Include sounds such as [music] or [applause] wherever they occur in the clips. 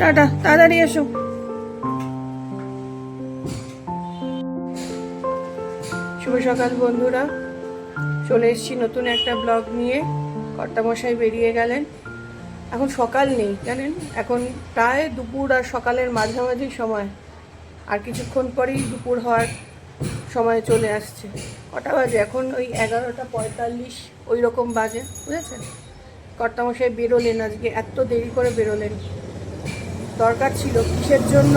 Tata, তাড়াতাড়ি এসো। শুভ সকাল বন্ধুরা। চলে এসেছি নতুন একটা ব্লগ নিয়ে। কর্তামশাই বেরিয়ে গেলেন। এখন সকাল নেই, জানেন? এখন প্রায় দুপুর আর সকালের মাঝামাঝি সময়। আর কিছুক্ষণ পরেই দুপুর হওয়ার সময় চলে আসছে। কটা বাজে? এখন ওই এগারোটা পঁয়তাল্লিশ, ওই রকম বাজে, বুঝেছেন? কর্তামশাই বেরোলেন আজকে, এত দেরি করে বেরোলেন। দরকার ছিল কিসের জন্য?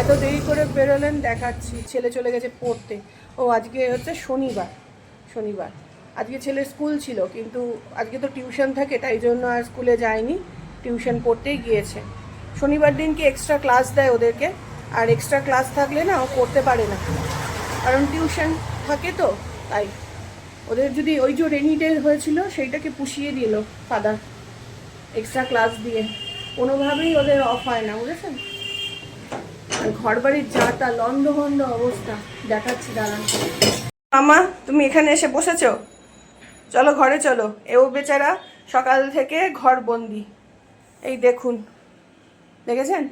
এত দেরি করে বেরোলেন, দেখাচ্ছি, ছেলে চলে গেছে পড়তে। ও আজকে হচ্ছে শনিবার শনিবার। আজকে ছেলের স্কুল ছিল, কিন্তু আজকে তো টিউশন থাকে, তাই জন্য আর স্কুলে যায়নি। টিউশন পড়তেই গিয়েছে। শনিবার দিনকে এক্সট্রা ক্লাস দেয় ওদেরকে? আর এক্সট্রা ক্লাস থাকলে না ও করতে পারে না। কারণ টিউশন থাকে তো, তাই। ওদের যদি ওই যে রেনি ডে হয়েছিল, সেইটাকে পুষিয়ে দিল ফাদার এক্সট্রা ক্লাস দিয়ে। কোনোভাবেই ওদের অফ হয় না, বুঝেছেন? ঘর বাড়ির যাটা লন্ডভন্ড অবস্থা, দেখাচ্ছি দাঁড়ান মামা, তুমি এখানে এসে বসেছো? চলো ঘরে চলো। এও বেচারা সকাল থেকে ঘর বন্দি। এই দেখুন। দেখেছেন?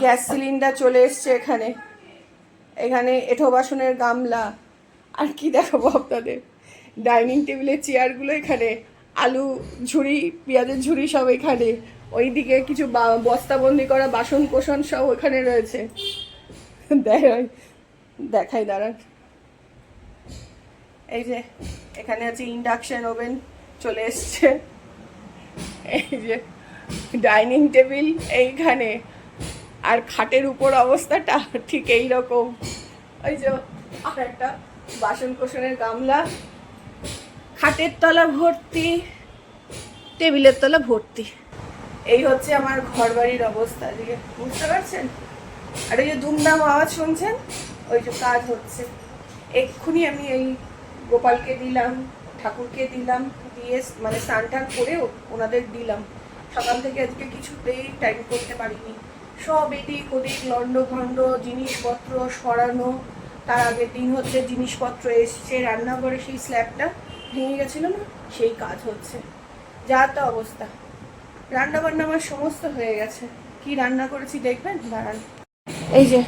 গ্যাস সিলিন্ডার চলে এসছে এখানে। এখানে এঁঠো বাসনের গামলা। আর কি দেখাবো আপনাদের? ডাইনিং টেবিলের চেয়ারগুলো এখানে। আলু ঝুড়ি, পেঁয়াজের ঝুড়ি সব এখানে। ওইদিকে কিছু বস্তাবন্দি করা বাসন কোসন সব ওখানে রয়েছে। দেখাই, দাঁড়ান। এই যে, এখানে আছে ইন্ডাকশন ওভেন চলে এসছে। এই যে ডাইনিং টেবিল এইখানে। আর খাটের উপর অবস্থাটা ঠিক এই রকম ওই যে, আর একটা বাসন কোসনের গামলা। খাটের তলা ভর্তি, টেবিলের তলা ভর্তি। এই হচ্ছে আমার ঘর বাড়ির অবস্থা এদিকে বুঝতে পারছেন? আর এই যে দুমদাম আওয়াজ শুনছেন? ওই যে কাজ হচ্ছে। এক্ষুনি আমি এই গোপালকে দিলাম, ঠাকুরকে দিলাম, দিয়ে মানে স্নান টান করেও ওনাদের দিলাম। সকাল থেকে আজকে কিছুতেই টাইম করতে পারিনি। সব এদিক ওদিক লন্ড ভন্ড জিনিসপত্র সরানো, তার আগের দিন হচ্ছে জিনিসপত্র এসছে, রান্নাঘরে সেই স্ল্যাবটা ভেঙে গেছিল না, সেই কাজ হচ্ছে। যা তা অবস্থা। রান্না বান্না আমার সমস্ত হয়ে গেছে। কি রান্না করেছি দেখবেন? দাঁড়ান। এই যে,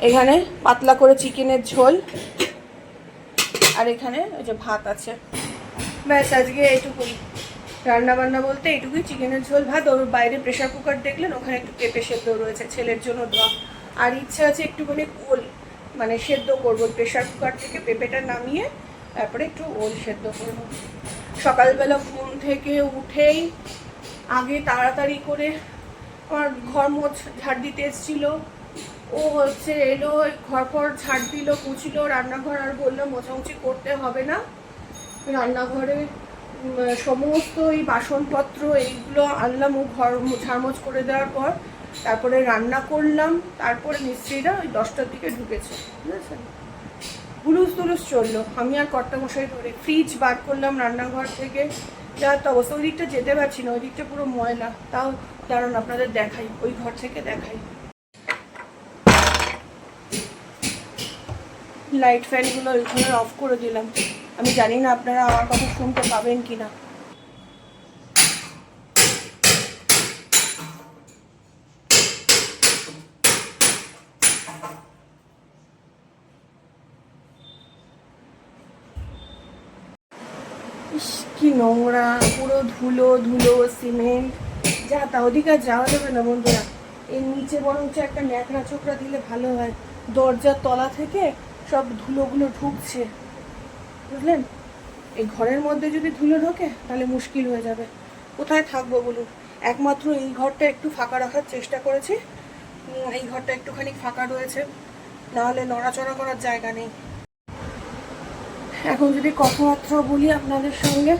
এখানে পাতলা করে চিকেনের ঝোল। আর এখানে ওই যে ভাত আছে। ব্যাস, আজকে এইটুকুই। রান্না বান্না বলতে এইটুকুই। চিকেনের ঝোল, ভাত। ওর বাইরে প্রেশার কুকার দেখলেন, ওখানে একটু পেঁপে সেদ্ধ রয়েছে, ছেলের জন্য দেওয়া। আর ইচ্ছা আছে একটুখানি ওল মানে সেদ্ধ করব। প্রেশার কুকার থেকে পেঁপেটা নামিয়ে তারপরে একটু ওল সেদ্ধ করব। সকালবেলা ঘুম থেকে উঠেই আগে তাড়াতাড়ি করে আমার ঘর মোছ ঝাড় দিতে এসেছিল। ও হচ্ছে এলো ঘর ঝাড় দিল মুছিল রান্নাঘর আর বলল, মোছামুছি করতে হবে না। রান্নাঘরে সমস্ত এই বাসনপত্র এইগুলো আনলাম ও ঘর ঝাড়মোছ করে দেওয়ার পর, তারপরে রান্না করলাম, তারপরে মিস্ত্রিরা ওই দশটার দিকে ঢুকেছে, বুঝেছেন? হুলুস তুলুস চলল, আমি আর কর্তামশাই ধরে ফ্রিজ বার করলাম রান্নাঘর থেকে। যা তো অবস্থা, ওই দিকটা যেতে পারছি না, ওই দিকটা পুরো ময়লা। তাও, দাঁড়ান আপনাদের দেখাই, ওই ঘর থেকে দেখাই। লাইট ফ্যানগুলো ওইখানে অফ করে দিলাম। আমি জানি না আপনারা আমার কথা শুনতে পাবেন কি না কি নোংরা, পুরো ধুলো ধুলো সিমেন্ট যা তা ওদিকে যাওয়া যাবে না বন্ধুরা। এর নিচে বরঞ্চ একটা ন্যাকড়া চোকড়া দিলে ভালো হয়। দরজার তলা থেকে সব ধুলোগুলো ঢুকছে। বুঝলেন? এই ঘরের মধ্যে যদি ধুলো ঢোকে, তাহলে মুশকিল হয়ে যাবে। কোথায় থাকব বলুন? একমাত্র এই ঘরটা একটু ফাঁকা রাখার চেষ্টা করেছি। এই ঘরটা একটুখানি ফাঁকা রয়েছে। নাহলে নড়াচড়া করার জায়গা নেই। এখন যদি কথাবার্তা বলি আপনাদের সঙ্গে,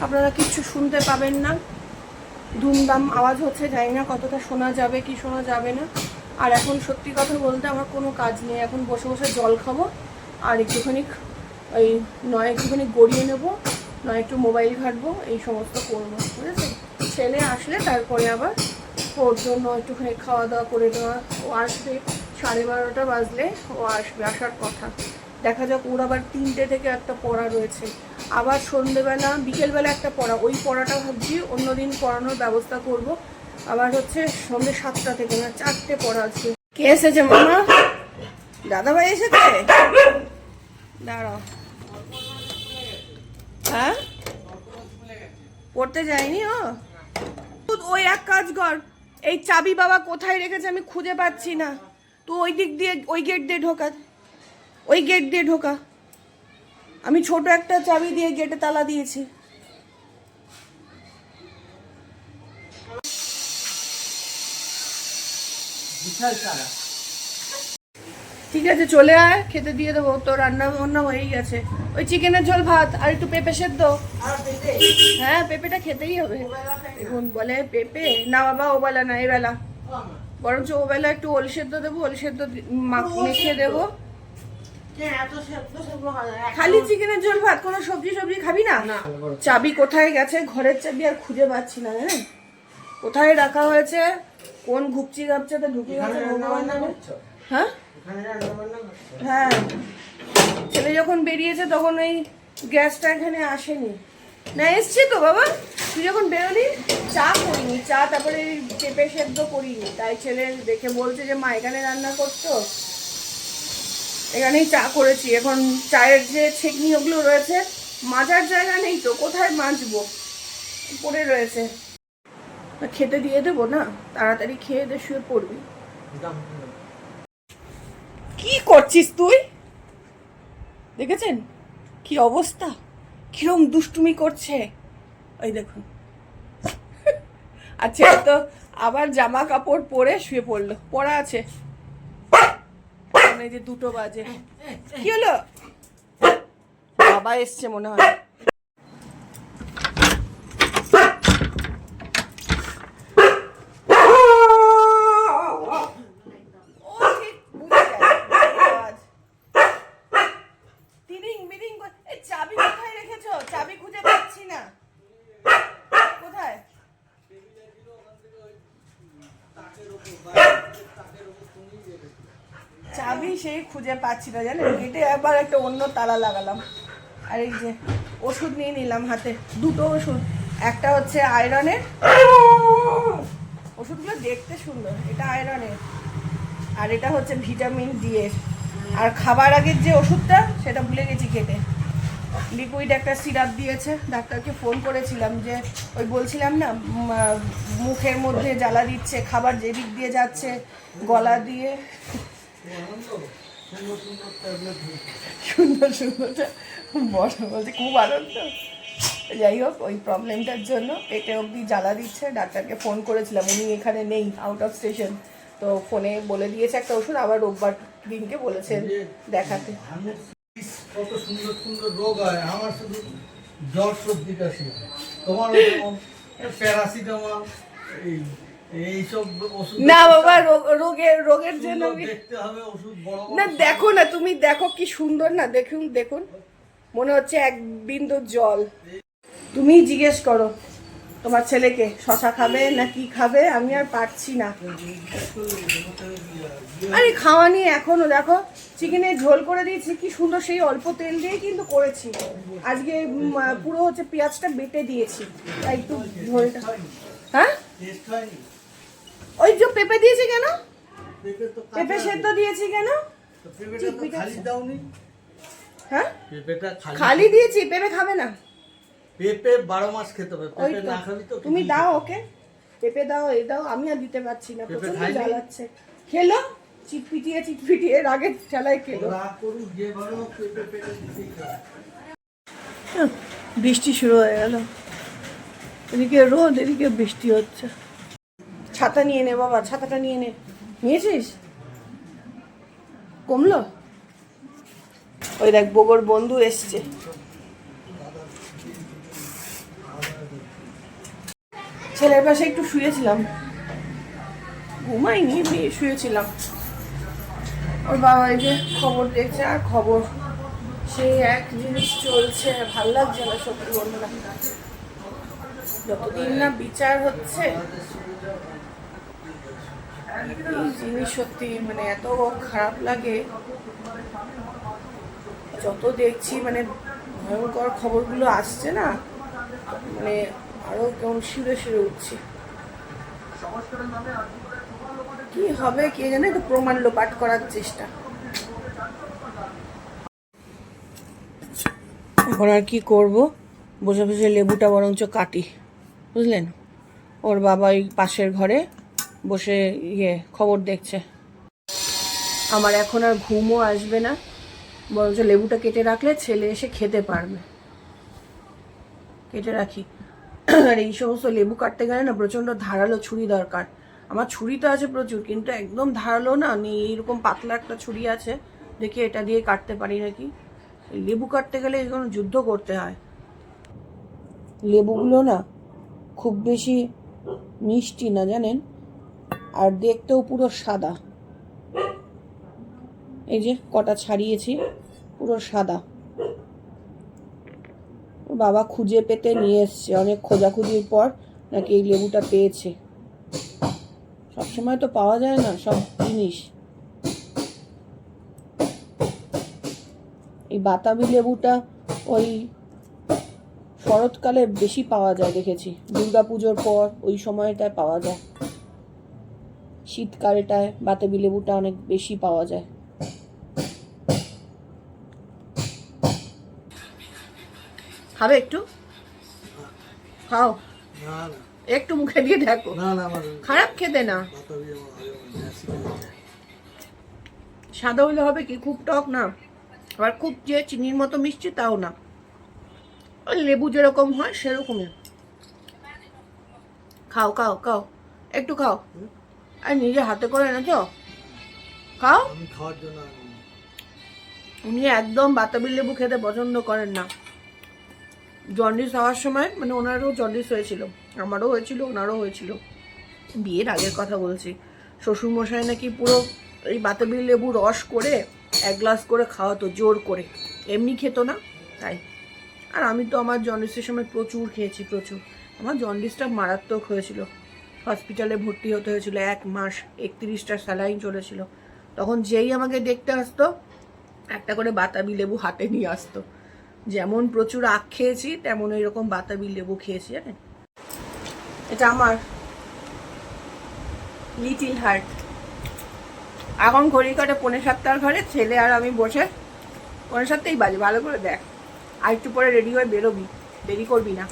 আপনারা কিচ্ছু শুনতে পাবেন না। দুমদাম আওয়াজ হচ্ছে, জানি না কতটা শোনা যাবে, কি শোনা যাবে না। আর এখন সত্যি কথা বলতে আমার কোনো কাজ নেই। এখন বসে বসে জল খাব আর একটুখানি, ওই নয় একটুখানি গড়িয়ে নেব, নয় একটু মোবাইল ঘাটবো, এই সমস্ত করব, বুঝেছেন? ছেলে আসলে তারপরে আবার ওর জন্য একটুখানি খাওয়া দাওয়া করে দেওয়া ও আসবে সাড়ে বারোটা বাজলে ও আসবে আসার কথা। দেখা যাক, ওর আবার তিনটে থেকে একটা পড়া রয়েছে। আবার সন্ধেবেলা, বিকেলবেলা একটা পড়া। ওই পড়াটা ভাবছি অন্যদিন পড়ানোর ব্যবস্থা করব। আবার হচ্ছে সন্ধ্যে সাতটা থেকে না, চারটে পড়া আছে কে এসেছে, মামা? দাদাভাই এসেছে? দাঁড়াও। হ্যাঁ? পড়তে যায়নি ও? ওই এক কাজ কর, এই চাবি বাবা কোথায় রেখেছে আমি খুঁজে পাচ্ছি না। তুই ওই দিক দিয়ে, ওই গেট দিয়ে ঢোকা। ওই গেট দিয়ে ঢোকা। আমি ছোট একটা চাবি দিয়ে গেটে তালা দিয়েছি। ঠিক আছে চলে আয়। খেতে দিয়ে দেবো তো রান্না বান্না হয়েই গেছে। ওই চিকেনের ঝোল ভাত আর একটু পেঁপে সেদ্ধ। হ্যাঁ পেঁপেটা খেতেই হবে। দেখুন বলে পেঁপে? না বাবা ও বেলা না এবেলা। বরঞ্চ ও বেলা একটু ওল সেদ্ধ দেবো ওল সেদ্ধ মেখে দেবো। খালি চিকেনের ঝোল ভাত কোনো সবজি সবজি খাবি না। চাবি কোথায় গেছে? ঘরের চাবি আর খুঁজে পাচ্ছি না জানেন? কোথায় রাখা হয়েছে? কোন ঘুপচি গাপচাতে ঢুকে গেছে জানে। হ্যাঁ? হ্যাঁ। ছেলে যখন বেরিয়েছে তখন ওই গ্যাসটা এখানে আসেনি। না এসছে তো বাবা। তুই যখন বেরোলি চা করিনি চা তারপরে পেঁপে সেদ্ধ করিনি। তাই ছেলে দেখে বলছে যে মা এখানে রান্না করতো এখানেই চা করেছি। এখন চায়ের যে ছেকনি ওগুলো রয়েছে মাজার জায়গা নেই তো কোথায় মাজবো? পড়ে রয়েছে। খেতে দিয়ে দেবো না, তাড়াতাড়ি খেয়ে দে, শুয়ে পড়বি। কি করছিস তুই? দেখেছেন? কি অবস্থা? কিরম দুষ্টুমি করছে? ওই দেখুন। আচ্ছা তো আবার জামা কাপড় পরে শুয়ে পড়ল। পড়া আছে। যে দুটো বাজে। কি হলো? বাবা এসছে মনে হয় ও ঠিক বুঝে গেছে, আওয়াজ। তিরিং বিরিং কর- এই চাবি কোথায় রেখেছো চাবি খুঁজে পাচ্ছি না কোথায় চাবি সেই খুঁজে পাচ্ছি না, জানেন? গেটে একবার একটা অন্য তালা লাগালাম। আর এই যে ওষুধ নিয়ে নিলাম হাতে, দুটো ওষুধ। একটা হচ্ছে আয়রনের। ওষুধগুলো দেখতে সুন্দর, এটা আয়রনের। আর এটা হচ্ছে ভিটামিন ডি এর। আর খাবার আগের যে ওষুধটা, সেটা ভুলে গেছি খেতে। লিকুইড একটা সিরাপ দিয়েছে, ডাক্তারকে ফোন করেছিলাম যে, ওই বলছিলাম না মুখের মধ্যে জ্বালা দিচ্ছে, খাবার যেদিক দিয়ে যাচ্ছে, গলা দিয়ে। সুন্দর সুন্দরটা বড় বলছে খুব আনন্দ। যাই হোক ওই প্রবলেমটার জন্য পেটে অবধি জ্বালা দিচ্ছে। ডাক্তারকে ফোন করেছিলাম উনি এখানে নেই আউট অফ স্টেশন তো ফোনে বলে দিয়েছে একটা ওষুধ আবার রোববার দিনকে বলেছেন দেখাতে। কত সুন্দর সুন্দর রোগ হয়। আমার শুধু জ্বর সর্দি কাশি তোমার প্যারাসিটামল এই না বাবা রোগ- রোগের রোগের জন্য না দেখো না তুমি দেখো কি সুন্দর না দেখুন দেখুন। মনে হচ্ছে এক বিন্দু জল। তুমি জিজ্ঞেস করো তোমার ছেলেকে শশা খাবে না কি খাবে? আমি আর পারছি না। আরে খাওয়া নিয়ে এখনও দেখো চিকেনের ঝোল করে দিয়েছি কি সুন্দর সেই অল্প তেল দিয়ে কিন্তু করেছি। আজকে পুরো হচ্ছে পেঁয়াজটা বেটে দিয়েছি। তাই একটু ঝোলটা হ্যাঁ? ওই যে পেঁপে দিয়েছি কেন? পেঁপে। সেদ্ধ দিয়েছি কেন? খালি দাওনি। হ্যাঁ? পেঁপেটা খালি দিয়েছি পেঁপে খাবে না। পেঁপে বারো মাস খেতে হবে। পেঁপে না খাবি তো তুমি দাও ওকে। পেঁপে দাও এই দাও আমি আর দিতে পারছি না। পেঁপে প্রচণ্ড? জ্বালাচ্ছে। খেলো। চিটপিটিয়ে চিটপিটিয়ে রাগের ঠেলায় খেলো। রাগ বৃষ্টি শুরু হয়ে গেল। এদিকে রোদ এদিকে বৃষ্টি হচ্ছে। ছাতা নিয়ে নে, বাবা, ছাতাটা নিয়ে নে। নিয়েছিস? কমলো? ওই দেখ, বগর বন্ধু এসছে। ছেলের পাশে একটু শুয়েছিলাম। ঘুমাইনি শুয়েছিলাম। ওর বাবা এই যে খবর দেখছে, আর খবর সেই এক জিনিস চলছে। ভালো লাগছে না সত্যি বন্ধুরা যতদিন না বিচার হচ্ছে জিনিস সত্যি মানে এত খারাপ লাগে। যত দেখছি মানে ভয়ঙ্কর খবরগুলো আসছে না মানে আরও কেমন শিরে শিরে উঠছে। কি হবে কে জানে, তো প্রমাণ লোপাট করার চেষ্টা। এখন আর কি করব? বসে বসে লেবুটা বরঞ্চ কাটি। বুঝলেন? ওর বাবা ওই পাশের ঘরে বসে ইয়ে খবর দেখছে। আমার এখন আর ঘুমও আসবে না, বরঞ্চ লেবুটা কেটে রাখলে ছেলে এসে খেতে পারবে। কেটে রাখি। আর এই সমস্ত লেবু কাটতে গেলে না প্রচণ্ড ধারালো ছুরি দরকার। আমার ছুরি তো আছে প্রচুর, কিন্তু একদম ধারালো না নেই এইরকম পাতলা একটা ছুরি আছে, দেখি এটা দিয়ে কাটতে পারি নাকি। লেবু কাটতে গেলে এগুলো যুদ্ধ করতে হয়। লেবুগুলো না খুব বেশি মিষ্টি না, জানেন? আর দেখতেও পুরো সাদা। এই যে কটা ছাড়িয়েছি, পুরো সাদা। বাবা খুঁজে পেতে নিয়ে এসছে। অনেক খোঁজাখুঁজির পর নাকি এই লেবুটা পেয়েছে। সবসময় তো পাওয়া যায় না সব জিনিস। এই বাতাবি লেবুটা ওই শরৎকালে বেশি পাওয়া যায়, দেখেছি। দুর্গা পুজোর পর ওই সময়টায় পাওয়া যায়। শীতকালটায় বাতাবি লেবুটা অনেক বেশি পাওয়া যায়। খাবে একটু? খাও। একটু মুখে দিয়ে দেখো খারাপ খেতে না। সাদা হলে হবে কি? খুব টক না। আবার খুব যে চিনির মতো মিষ্টি তাও না। ওই লেবু যেরকম হয় সেরকমই। খাও খাও খাও। একটু খাও। আর নিজে হাতে করে না তো খাও খাওয়ার জন্য উনি একদম বাতাবি লেবু খেতে পছন্দ করেন না। জন্ডিস হওয়ার সময় মানে ওনারও জন্ডিস হয়েছিল। আমারও হয়েছিল ওনারও হয়েছিল। বিয়ের আগের কথা বলছি। শ্বশুরমশাই নাকি পুরো এই বাতাবি লেবু রস করে এক গ্লাস করে খাওয়াতো জোর করে। এমনি খেতো না তাই। আর আমি তো আমার জন্ডিসের সময় প্রচুর খেয়েছি প্রচুর। আমার জন্ডিসটা মারাত্মক হয়েছিল। হসপিটালে ভর্তি হতে হয়েছিল, এক মাস একত্রিশটা স্যালাইন চলেছিল। তখন যেই আমাকে দেখতে আসতো, একটা করে বাতাবি লেবু হাতে নিয়ে আসতো। যেমন প্রচুর আখ খেয়েছি, তেমন এরকম বাতাবি লেবু খেয়েছি, জানেন? এটা আমার লিটিল হার্ট। এখন ঘড়ি কাটে পৌনে সাতটার ঘরে, ছেলে আর আমি বসে পৌনে সাতটাই বাজে, ভালো করে দেখ। আর একটু পরে রেডি হয়ে বেরোবি, দেরি করবি না।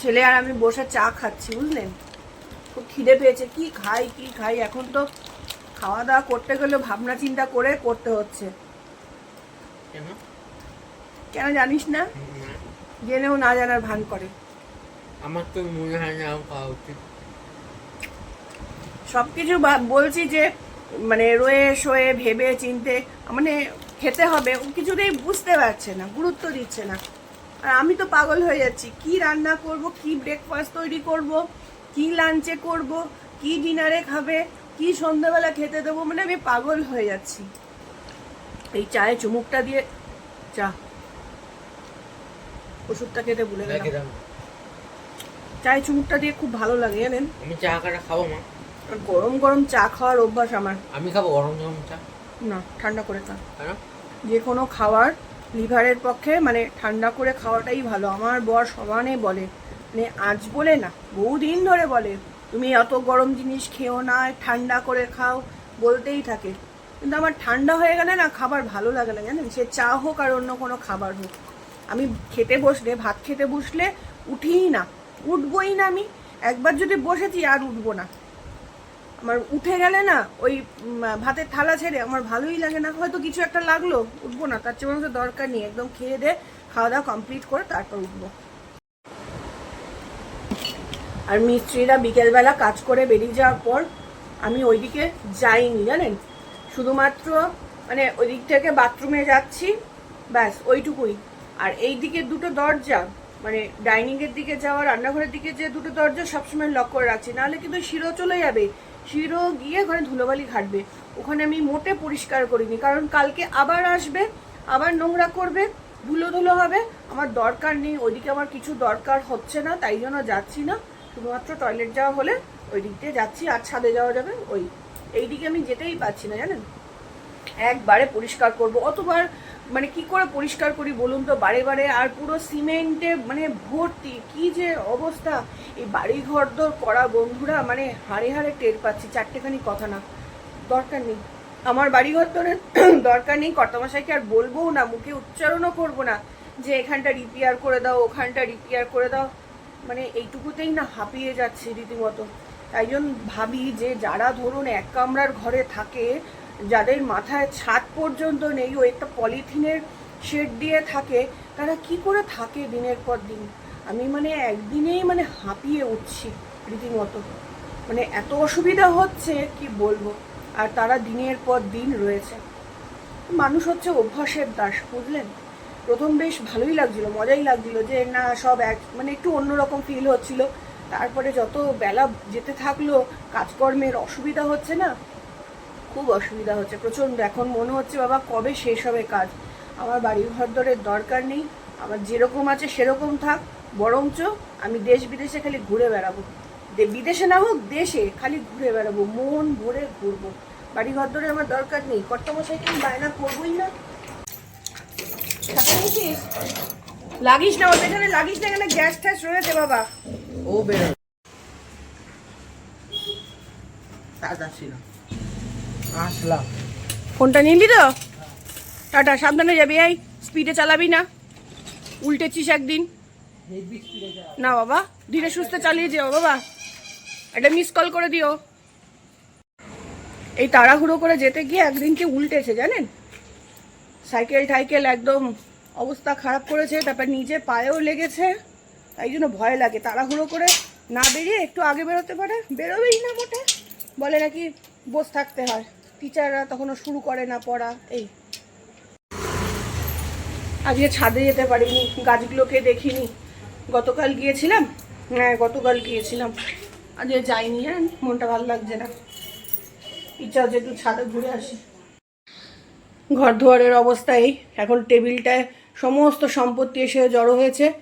ছেলে আর আমি বসে চা খাচ্ছি, বুঝলেন? খুব খিদে পেয়েছে। কি খাই কি খাই? এখন তো খাওয়া দাওয়া করতে গেলে ভাবনা চিন্তা করে করতে হচ্ছে। কেন? জানিস না? জেনেও না জানার ভান করে। আমার তো মনে হয় না খাওয়া উচিত। সব কিছু বলছি যে মানে রয়ে শোয়ে ভেবে চিনতে মানে খেতে হবে ও কিছুতেই বুঝতে পারছে না গুরুত্ব দিচ্ছে না। আর আমি তো পাগল হয়ে যাচ্ছি। কি রান্না করব কি ব্রেকফাস্ট তৈরি করব? কি লাঞ্চে করব কি ডিনারে খাবে কি সন্ধ্যাবেলা খেতে দেবো মানে আমি পাগল হয়ে যাচ্ছি। এই চায়ে চুমুকটা দিয়ে চা। ওষুধটা খেতে ভুলে গেলাম। চায়ে চুমুকটা দিয়ে খুব ভালো লাগে জানেন? আমি চা কাটা খাব মা। গরম গরম চা খাওয়ার অভ্যাস আমার। আমি খাব গরম গরম চা। না ঠান্ডা করে খা। যে কোনো খাবার লিভারের পক্ষে মানে ঠান্ডা করে খাওয়াটাই ভালো। আমার বর সমানে বলে মানে আজ বলে না, বহুদিন ধরে বলে, তুমি অত গরম জিনিস খেও না, ঠান্ডা করে খাও, বলতেই থাকে। কিন্তু আমার ঠান্ডা হয়ে গেলে না খাবার ভালো লাগে না, জানেন? সে চা হোক আর অন্য কোনো খাবার হোক। আমি খেতে বসলে, ভাত খেতে বসলে উঠিই না, উঠবই না আমি। একবার যদি বসেছি আর উঠবো না। আমার উঠে গেলে না ওই ভাতের থালা ছেড়ে আমার ভালোই লাগে না। হয়তো কিছু একটা লাগল, উঠবো না, তার চেয়ে দরকার নেই। একদম খেয়ে দে, খাওয়া দাওয়া কমপ্লিট করে, তারপর উঠবো। আর মিস্ত্রিরা বিকেলবেলা কাজ করে বেরিয়ে যাওয়ার পর আমি ওইদিকে যাইনি, জানেন? শুধুমাত্র মানে ওই দিক থেকে বাথরুমে যাচ্ছি, ব্যাস, ওইটুকুই। আর এই দিকে দুটো দরজা মানে ডাইনিং এর দিকে যাওয়া, রান্নাঘরের দিকে যে দুটো দরজা সবসময় লক করে রাখছি, নাহলে কিন্তু শিরো চলে যাবে। শিরো গিয়ে ওখানে ধুলোবালি ঘাটবে। ওখানে আমি মোটে পরিষ্কার করিনি, কারণ কালকে আবার আসবে, আবার নোংরা করবে, ধুলো ধুলো হবে। আমার দরকার নেই, ওইদিকে আমার কিছু দরকার হচ্ছে না, তাই জন্য যাচ্ছি না। শুধুমাত্র টয়লেট যাওয়া হলে ওই দিক দিয়ে যাচ্ছি আর ছাদে যাওয়া যাবে ওই। এই দিকে আমি যেতেই পারছি না, জানেন? একবারে পরিষ্কার করব। অতবার মানে কি করে পরিষ্কার করি বলুন তো? বারে বারে আর পুরো সিমেন্টে মানে ভর্তি, কি যে অবস্থা? এই বাড়ি ঘর দর করা বন্ধুরা মানে হাড়ে হাড়ে টের পাচ্ছি, চারটেখানি কথা না। দরকার নেই। আমার বাড়ি ঘর দরের [clears throat] দরকার নেই, কর্তামশাইকে আর বলবোও না, মুখে উচ্চারণও করব না যে এখানটা রিপেয়ার করে দাও, ওখানটা রিপেয়ার করে দাও। মানে এইটুকুতেই না হাঁপিয়ে যাচ্ছে রীতিমতো। তাই জন্য ভাবি যে যারা ধরুন এক কামরার ঘরে থাকে, যাদের মাথায় ছাদ পর্যন্ত নেই, ও একটা পলিথিনের শেড দিয়ে থাকে, তারা কি করে থাকে দিনের পর দিন? আমি মানে একদিনেই মানে হাঁপিয়ে উঠছি রীতিমতো। মানে এত অসুবিধা হচ্ছে, কি বলব? আর তারা দিনের পর দিন রয়েছে। মানুষ হচ্ছে অভ্যাসের দাস, বুঝলেন? প্রথম বেশ ভালোই লাগছিল, মজাই লাগছিল যে না, সব এক মানে একটু অন্যরকম ফিল হচ্ছিল। তারপরে যত বেলা যেতে থাকল, কাজকর্মের অসুবিধা হচ্ছে না? খুব অসুবিধা হচ্ছে, প্রচণ্ড। এখন মনে হচ্ছে বাবা কবে শেষ হবে কাজ? আমার বাড়ি ঘর দরের দরকার নেই, আমার যেরকম আছে সেরকম থাক, বরঞ্চ আমি দেশ বিদেশে খালি ঘুরে বেড়াবো। বিদেশে না হোক, দেশে খালি ঘুরে বেড়াবো, মন ভরে ঘুরবো। বাড়ি ঘর দরে আমার দরকার নেই। কর্তমশাই কি বায়না করবোই না? লাগিস না ওর পেছনে লাগিস না এখানে গ্যাস ট্যাস রয়েছে বাবা। ও বেরো। আসলাম। ফোনটা নিলি তো? টাটা সাবধানে যাবি এই স্পিডে চালাবি না। উল্টেছিস একদিন। না বাবা ধীরে সুস্থে চালিয়ে যেও বাবা। একটা মিস কল করে দিও। এই তাড়াহুড়ো করে যেতে গিয়ে একদিনকে উল্টেছে জানেন? সাইকেল টাইকেল একদম অবস্থা খারাপ করেছে, তারপর নিজে পায়েও লেগেছে, তাই জন্য ভয় লাগে। তাড়াহুড়ো করে না বেরিয়ে একটু আগে বেরোতে পারে। বেরোবেই না মোটে। বলে নাকি বসে থাকতে হয়। টিচাররা তখনও শুরু করে না পড়া, এই। আজকে ছাদে যেতে পারিনি, গাছগুলোকে দেখিনি। গতকাল গিয়েছিলাম? হ্যাঁ গতকাল গিয়েছিলাম। আজকে যাইনি জানেন মনটা ভালো লাগছে না। ইচ্ছা হচ্ছে একটু ছাদে ঘুরে আসি। ঘর দুয়ারের অবস্থা এই। এখন টেবিলটায় সমস্ত সম্পত্তি এসে জড়ো হয়েছে।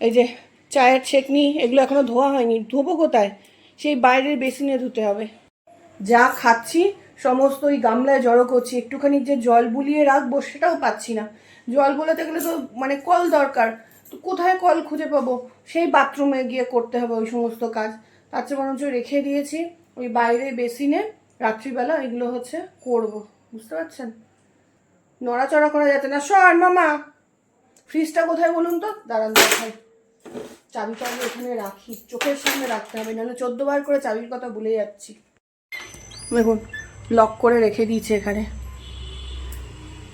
এই যে চায়ের ছেকনি, এগুলো এখনও ধোয়া হয়নি। ধোবো কোথায়? সেই বাইরের বেসিনে ধুতে হবে। যা খাচ্ছি, সমস্ত ওই গামলায় জড়ো করছি। একটুখানি যে জল বুলিয়ে রাখব সেটাও পাচ্ছি না। জল বোলাতে গেলে তো মানে কল দরকার। তো কোথায় কল খুঁজে পাবো? সেই বাথরুমে গিয়ে করতে হবে ওই সমস্ত কাজ। তার চেয়ে বরঞ্চ রেখে দিয়েছি। ওই বাইরে বেসিনে রাত্রিবেলা এগুলো হচ্ছে করব। বুঝতে পারছেন? নড়াচড়া করা যাচ্ছে না। সর, মামা। ফ্রিজটা কোথায় বলুন তো? দাঁড়ান, দেখাই। চাবিটা আমি এখানে রাখি। চোখের সামনে রাখতে হবে, নাহলে চোদ্দ বার করে চাবির কথা ভুলে যাচ্ছি। দেখুন লক করে রেখে দিয়েছে এখানে।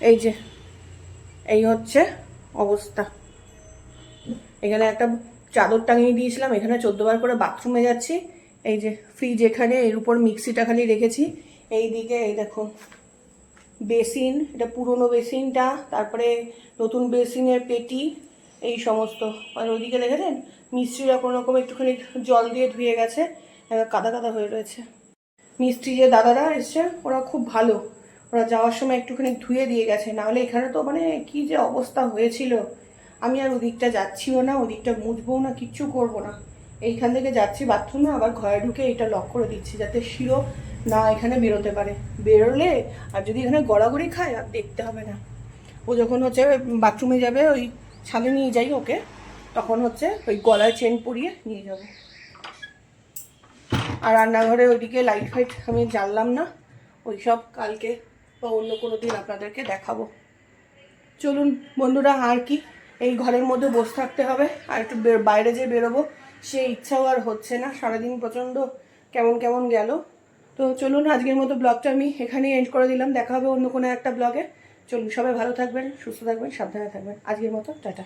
এই যে, এই হচ্ছে অবস্থা। এখানে একটা চাদর টাঙিয়ে দিয়েছিলাম, এখানে চোদ্দবার করে বাথরুমে যাচ্ছি। এই যে ফ্রিজ এখানে, এর উপর মিক্সিটা খালি রেখেছি। এই দিকে এই দেখুন। বেসিন, এটা পুরনো বেসিনটা, তারপরে নতুন বেসিনের পেটি, এই সমস্ত। আর ওইদিকে দেখেছেন? মিস্ত্রিরা কোনো রকম একটুখানি জল দিয়ে ধুয়ে গেছে কাদা কাদা হয়ে রয়েছে। মিস্ত্রি যে দাদারা এসছে, ওরা খুব ভালো। ওরা যাওয়ার সময় একটুখানি ধুয়ে দিয়ে গেছে, নাহলে এখানে তো মানে কি যে অবস্থা হয়েছিল। আমি আর ওদিকটা যাচ্ছিও না, ওদিকটা মুছবো না, কিচ্ছু করব না। এইখান থেকে যাচ্ছি, বাথরুমে, আবার ঘরে ঢুকে এটা লক করে দিচ্ছি, যাতে শিরো না এখানে বেরোতে পারে। বেরোলে আর যদি এখানে গড়াগড়ি খায়, আর দেখতে হবে না। ও যখন হচ্ছে বাথরুমে যাবে, ওই ছাদে নিয়ে যাই ওকে, তখন হচ্ছে ওই গলায় চেন পরিয়ে নিয়ে যাব। আর রান্নাঘরে ওইদিকে লাইট ফাইট আমি জানলাম না। ওই সব কালকে বা অন্য কোনো দিন আপনাদেরকে দেখাবো। চলুন বন্ধুরা, আর কি? এই ঘরের মধ্যে বসে থাকতে হবে, আর একটু বাইরে যে বেরোবো। সে ইচ্ছাও আর হচ্ছে না। সারাদিন প্রচণ্ড কেমন কেমন গেল। তো চলুন, আজকের মতো ব্লগটা আমি এখানেই এন্ড করে দিলাম। দেখা হবে অন্য কোনো একটা ব্লগে। চলুন, সবাই ভালো থাকবেন, সুস্থ থাকবেন, সাবধানে থাকবেন। আজকের মতো, টাটা।